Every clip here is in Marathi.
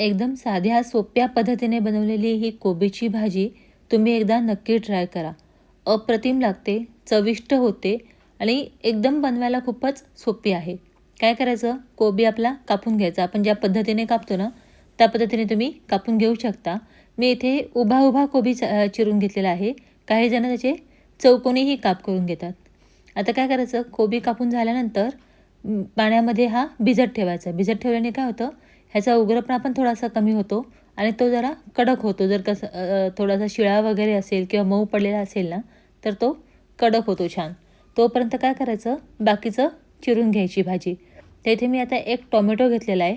एकदम साध्या सोप्या पद्धतीने बनवलेली ही कोबीची भाजी तुम्ही एकदा नक्की ट्राय करा. अप्रतिम लागते चविष्ट होते आणि एकदम बनवायला खूपच सोपी आहे. काय करायचं? कोबी आपला कापून घ्यायचा. आपण ज्या पद्धतीने कापतो ना त्या पद्धतीने तुम्ही कापून घेऊ शकता. मी इथे उभा उभा कोबी च- चिरून घेतलेला आहे. काही जण त्याचे चौकोनीही काप करून घेतात. आता काय करायचं? कोबी कापून झाल्यानंतर पाण्यामध्ये हा भिजत ठेवायचा. भिजत ठेवल्याने काय होतं? ह्याचा उग्रपणा पण थोडासा कमी होतो आणि तो जरा कडक होतो. जर कसं थोडासा शिळा वगैरे असेल किंवा मऊ पडलेला असेल ना तर तो कडक होतो छान. तोपर्यंत काय करायचं? बाकीचं चिरून घ्यायची भाजी. तर इथे मी आता एक टोमॅटो घेतलेला आहे.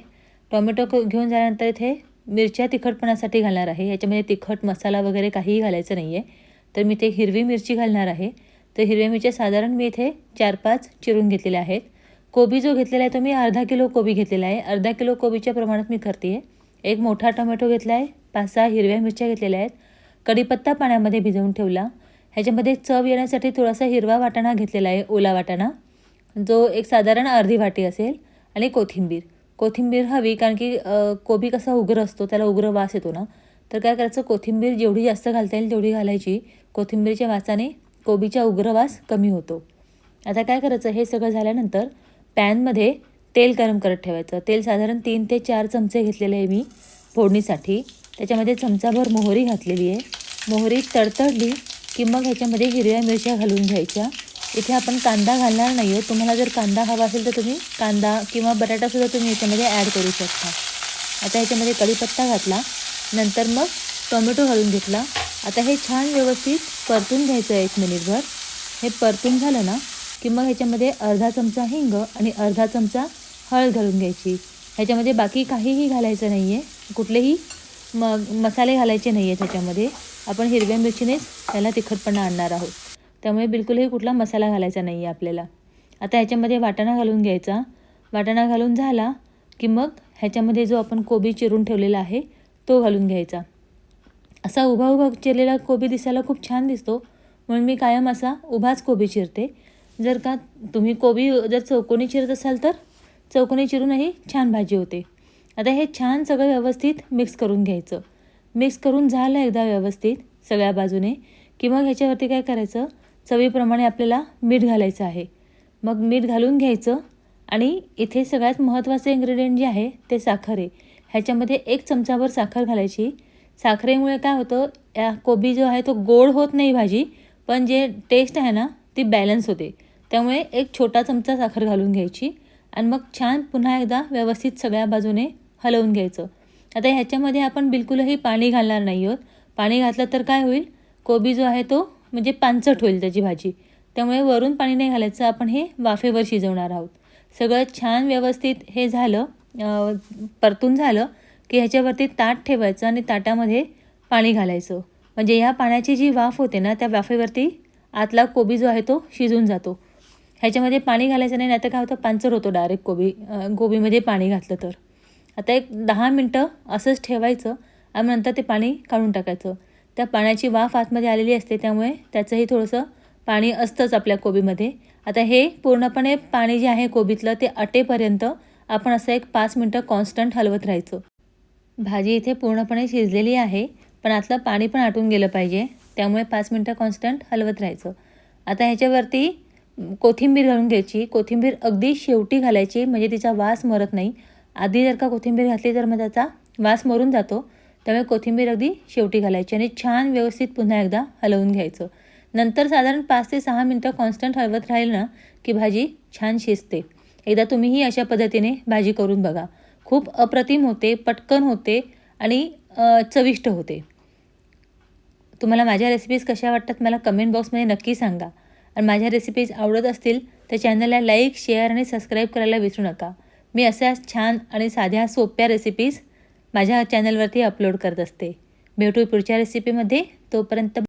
टोमॅटो घेऊन झाल्यानंतर इथे मिरच्या तिखटपणासाठी घालणार आहे. याच्यामध्ये तिखट मसाला वगैरे काहीही घालायचं नाही आहे तर मी ते हिरवी मिरची घालणार आहे. तर हिरव्या मिरच्या साधारण मी इथे चार पाच चिरून घेतलेल्या आहेत. कोबी जो घेतलेला आहे तो मी अर्धा किलो कोबी घेतलेला आहे. अर्धा किलो कोबीच्या प्रमाणात मी करते. आहे एक मोठा टोमॅटो घेतला आहे. पाच सहा हिरव्या मिरच्या घेतलेल्या आहेत. कढीपत्ता पाण्यामध्ये भिजवून ठेवला. ह्याच्यामध्ये चव येण्यासाठी थोडासा हिरवा वाटाणा घेतलेला आहे ओला वाटाणा. जो एक साधारण अर्धी वाटी असेल आणि कोथिंबीर. कोथिंबीर हवी कारण की कोबी कसा उग्र असतो त्याला उग्र वास येतो ना. तर काय करायचं कोथिंबीर जेवढी जास्त घालता येईल तेवढी घालायची. कोथिंबीरच्या वासाने कोबीचा उग्र वास कमी होतो. आता काय करायचं हे सगळं झाल्यानंतर पॅनमध्ये तेल गरम करत ठेवायचं. तेल साधारण तीन ते चार चमचे घेतलेले आहे मी फोडणीसाठी. त्याच्यामध्ये चमचाभर मोहरी घातलेली आहे. मोहरी तडतडली की मग ह्याच्यामध्ये हिरव्या मिरच्या घालून घ्यायच्या. इथे आपण कांदा घालणार नाही आहे तुम्हाला जर कांदा हवा असेल तर तुम्ही कांदा किंवा बटाटासुद्धा तुम्ही याच्यामध्ये ॲड करू शकता. आता ह्याच्यामध्ये कढीपत्ता घातला. नंतर मग टोमॅटो घालून घेतला. आता हे छान व्यवस्थित परतून घ्यायचं आहे एक मिनिटभर. हे परतून झालं ना की मग ह्याच्यामध्ये अर्धा चमचा हिंग आणि अर्धा चमचा हळद घालून घ्यायची. ह्याच्यामध्ये बाकी काहीही घालायचं नाही आहे कुठलेही मग मसाले घालायचे नाही आहेत ह्याच्यामध्ये. आपण हिरव्या मिरचीनेच त्याला तिखटपणा आणणार आहोत. त्यामुळे बिलकुलही कुठला मसाला घालायचा नाही आहे आपल्याला. आता ह्याच्यामध्ये वाटाणा घालून घ्यायचा. वाटाणा घालून झाला की मग ह्याच्यामध्ये जो आपण कोबी चिरून ठेवलेला आहे तो घालून घ्यायचा. असा उभा उभा चिरलेला कोबी दिसायला खूप छान दिसतो. म्हणून मी कायम असा उभाच कोबी चिरते. जर का तुम्ही कोबी जर चौकोनी चिरत असाल तर चौकोनी चिरूनही छान भाजी होते. आता हे छान सगळं व्यवस्थित मिक्स करून घ्यायचं. मिक्स करून झालं एकदा व्यवस्थित सगळ्या बाजूने. की मग ह्याच्यावरती काय करायचं? चवीप्रमाणे आपल्याला मीठ घालायचं आहे. मग मीठ घालून घ्यायचं आणि इथे सगळ्यात महत्त्वाचं इन्ग्रेडियंट जे आहे ते साखर आहे. ह्याच्यामध्ये एक चमचाभर साखर घालायची. साखरेमुळे काय होतं? या कोबी जो आहे तो गोड होत नाही भाजी पण जे टेस्ट आहे ना ती बॅलन्स होते. त्यामुळे एक छोटा चमचा साखर घालून घ्यायची आणि मग छान पुन्हा एकदा व्यवस्थित सगळ्या बाजूने हलवून घ्यायचं. आता ह्याच्यामध्ये आपण बिलकुलही पाणी घालणार नाही आहोत. पाणी घातलं तर काय होईल? कोबी जो आहे तो म्हणजे पांचट होईल त्याची भाजी. त्यामुळे वरून पाणी नाही घालायचं आपण हे वाफेवर शिजवणार आहोत. सगळं छान व्यवस्थित हे झालं परतून झालं की ह्याच्यावरती ताट ठेवायचं आणि ताटामध्ये पाणी घालायचं. म्हणजे ह्या पाण्याची जी वाफ होते ना त्या वाफेवरती आतला कोबी जो आहे तो शिजून जातो. ह्याच्यामध्ये पाणी घालायचं नाही नाहीतर काय होतं पांचर होतो डायरेक्ट कोबी गोबीमध्ये कोबीमध्ये पाणी घातलं तर. आता एक दहा मिनटं असंच ठेवायचं आणि नंतर ते पाणी काढून टाकायचं. त्या पाण्याची वाफ आतमध्ये आलेली असते त्यामुळे त्याचंही थोडंसं पाणी असतंच आपल्या कोबीमध्ये. आता हे पूर्णपणे पाणी जे आहे कोबीतलं ते अटेपर्यंत आपण असं एक पाच मिनटं कॉन्स्टंट हलवत राहायचं. भाजी इथे पूर्णपणे शिजलेली आहे पण आतलं पाणी पण आटून गेलं पाहिजे. त्यामुळे पाच मिनटं कॉन्स्टंट हलवत राहायचं. आता ह्याच्यावरती कोथिंबीर घालून घ्यायची. कोथिंबीर अगदी शेवटी घालायची म्हणजे तिचा वास मरत नाही. आधी जर का कोथिंबीर घातली तर मग त्याचा वास मरून जातो. त्यामुळे कोथिंबीर अगदी शेवटी घालायची आणि छान व्यवस्थित पुन्हा एकदा हलवून घ्यायचं. नंतर साधारण पाच ते सहा मिनटं कॉन्स्टंट हलवत राहील ना की भाजी छान शिजते. एकदा तुम्हीही अशा पद्धतीने भाजी करून बघा. खूप अप्रतिम होते पटकन होते आणि चविष्ट होते. तुम्हाला माझ्या रेसिपीज कशा वाटतात मला कमेंट बॉक्समध्ये नक्की सांगा. आणि माझ्या रेसिपीज आवडत असतील तर चॅनलला लाईक शेअर आणि सबस्क्राईब करायला विसरू नका. मी अशा छान आणि साध्या सोप्या रेसिपीज माझ्या चॅनलवरती अपलोड करत असते. भेटू पुढच्या रेसिपीमध्ये तोपर्यंत